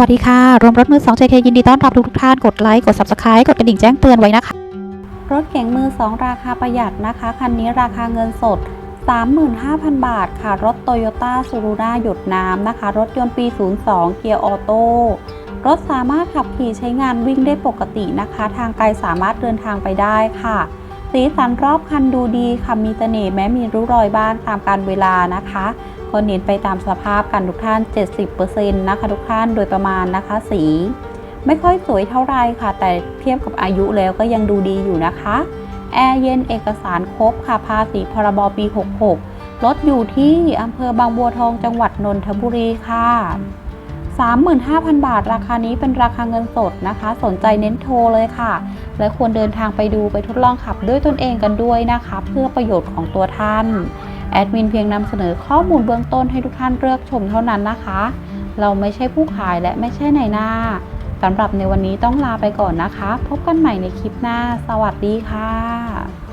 วัสดีค่ะ รวมรถมือ2 JK ยินดีต้อนรับทุกทุกท่าน กดไลค์ กด Subscribe กดกระดิ่งแจ้งเตือนไว้นะคะ รถเก๋งมือ 2 ราคาประหยัดนะคะ คันนี้ราคาเงินสด 35,000 บาทค่ะ รถ Toyota s u r u r a หยดน้ำนะคะ รถยนต์ปี 02 เกียร์ออโต้ รถสามารถขับขี่ใช้งานวิ่งได้ปกตินะคะ ทางไกลสามารถเดินทางไปได้ค่ะ สีสันรอบคันดูดีค่ะ มีเสน่ห์แม้มีริ้รอยบ้างตามการเวลานะคะ ก็เน้นไปตามสภาพกันทุกท่าน 70%นะคะทุกท่านโดยประมาณนะคะสี ไม่ค่อยสวยเท่าไรค่ะ แต่เทียบกับอายุแล้วก็ยังดูดีอยู่นะคะแอร์เย็นเอกสารครบค่ะภาษีพรบปี 66รถอยู่ที่อำเภอบางบัวทองจังหวัดนนทบุรีค่ะ 35,000 บาท ราคานี้เป็นราคาเงินสดนะคะ สนใจเน้นโทรเลยค่ะ และควรเดินทางไปดูไปทดลองขับด้วยตนเองกันด้วยนะคะ เพื่อประโยชน์ของตัวท่าน แอดมินเพียงนำเสนอข้อมูลเบื้องต้นให้ทุกท่านเลือกชมเท่านั้นนะคะ เราไม่ใช่ผู้ขายและไม่ใช่ในหน้าสำหรับในวันนี้ต้องลาไปก่อนนะคะ พบกันใหม่ในคลิปหน้า สวัสดีค่ะ